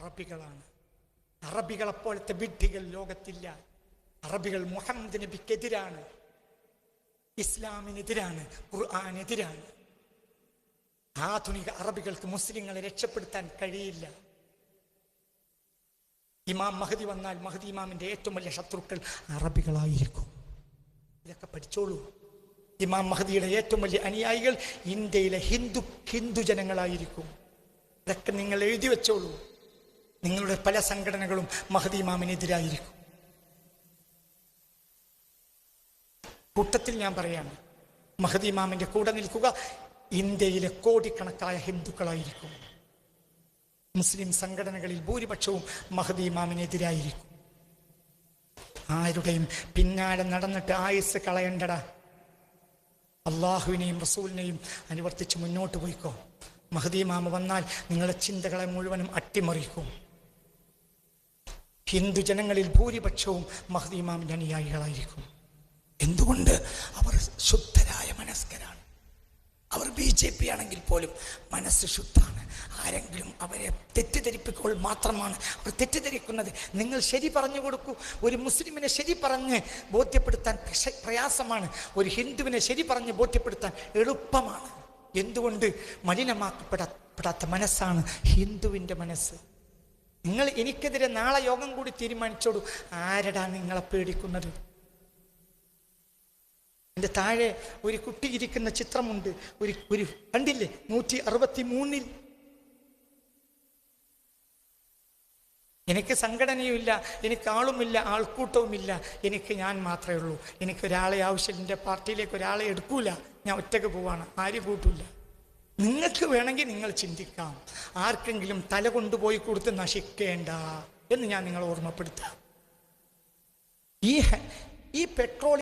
അറബികളാണ്. അറബികളെപ്പോലത്തെ വിഡ്ഢികൾ ലോകത്തില്ല. അറബികൾ മുഹമ്മദ് നബിക്കെതിരാണ്. ഇസ്ലാമിനെതിരാണ്. ഖുർആാനെതിരാണ്. ആധുനിക അറബികൾക്ക് മുസ്ലിങ്ങളെ രക്ഷപ്പെടുത്താൻ കഴിയില്ല. ഇമാം മഹദി വന്നാൽ മഹദി ഇമാമിന്റെ ഏറ്റവും വലിയ ശത്രുക്കൾ അറബികളായിരിക്കും. ഇതൊക്കെ പഠിച്ചോളൂ. ഇമാം മഹദിയുടെ ഏറ്റവും വലിയ അനുയായികൾ ഇന്ത്യയിലെ ഹിന്ദു ഹിന്ദു ജനങ്ങളായിരിക്കും ഇതൊക്കെ നിങ്ങൾ എഴുതി വെച്ചോളൂ. നിങ്ങളുടെ പല സംഘടനകളും മഹദി ഇമാമിനെതിരായിരിക്കും കൂട്ടത്തിൽ ഞാൻ പറയാണ് മഹദി ഇമാമിന്റെ കൂടെ നിൽക്കുക ഇന്ത്യയിലെ കോടിക്കണക്കായ ഹിന്ദുക്കളായിരിക്കും. മുസ്ലിം സംഘടനകളിൽ ഭൂരിപക്ഷവും മഹദി ഇമാമിനെതിരായിരിക്കും ആരുടെയും പിന്നാലെ നടന്നിട്ട് ആയുസ് കളയണ്ടട. അള്ളാഹുവിനെയും റസൂലിനെയും അനുവർത്തിച്ച് മുന്നോട്ട് പോയിക്കോ. മഹദീമാമ വന്നാൽ നിങ്ങളുടെ ചിന്തകളെ മുഴുവനും അട്ടിമറിക്കും. ഹിന്ദു ജനങ്ങളിൽ ഭൂരിപക്ഷവും മഹദി ഇമാമിന്റെ അനുയായികളായിരിക്കും എന്തുകൊണ്ട് അവർ ശുദ്ധരായ മനസ്കരാണ്? അവർ ബി ജെ പി ആണെങ്കിൽ പോലും മനസ്സ് ശുദ്ധാണ് ആരെങ്കിലും അവരെ തെറ്റിദ്ധരിപ്പിക്കുമ്പോൾ മാത്രമാണ് അവർ തെറ്റിദ്ധരിക്കുന്നത്. നിങ്ങൾ ശരി പറഞ്ഞു കൊടുക്കൂ. ഒരു മുസ്ലിമിനെ ശരി പറഞ്ഞ് ബോധ്യപ്പെടുത്താൻ പ്രയാസമാണ്. ഒരു ഹിന്ദുവിനെ ശരി പറഞ്ഞ് ബോധ്യപ്പെടുത്താൻ എളുപ്പമാണ്. എന്തുകൊണ്ട് മലിനമാക്കപ്പെടാത്ത മനസ്സാണ് ഹിന്ദുവിന്റെ മനസ്സ്. നിങ്ങൾ എനിക്കെതിരെ നാളെ യോഗം കൂടി തീരുമാനിച്ചോളൂ. ആരടാ നിങ്ങളെ പേടിക്കുന്നത്? എന്റെ താഴെ ഒരു കുട്ടി ഇരിക്കുന്ന ചിത്രമുണ്ട്. ഒരു ഒരു കണ്ടില്ലേ? നൂറ്റി അറുപത്തി മൂന്നിൽ എനിക്ക് സംഘടനയുമില്ല എനിക്ക് ആളുമില്ല ആൾക്കൂട്ടവുമില്ല. എനിക്ക് ഞാൻ മാത്രമേ ഉള്ളൂ. എനിക്ക് ഒരാളെ ആവശ്യമില്ല. എന്റെ പാർട്ടിയിലേക്ക് ഒരാളെ എടുക്കൂല. ഞാൻ ഒറ്റയ്ക്ക് പോവാണ്. ആര് കൂട്ടൂല നിങ്ങൾക്ക് വേണമെങ്കിൽ നിങ്ങൾ ചിന്തിക്കാം. ആർക്കെങ്കിലും തല കൊണ്ടുപോയി കൊടുത്ത് നശിക്കേണ്ട എന്ന് ഞാൻ നിങ്ങളെ ഓർമ്മപ്പെടുത്താം. ഈ ഈ പെട്രോൾ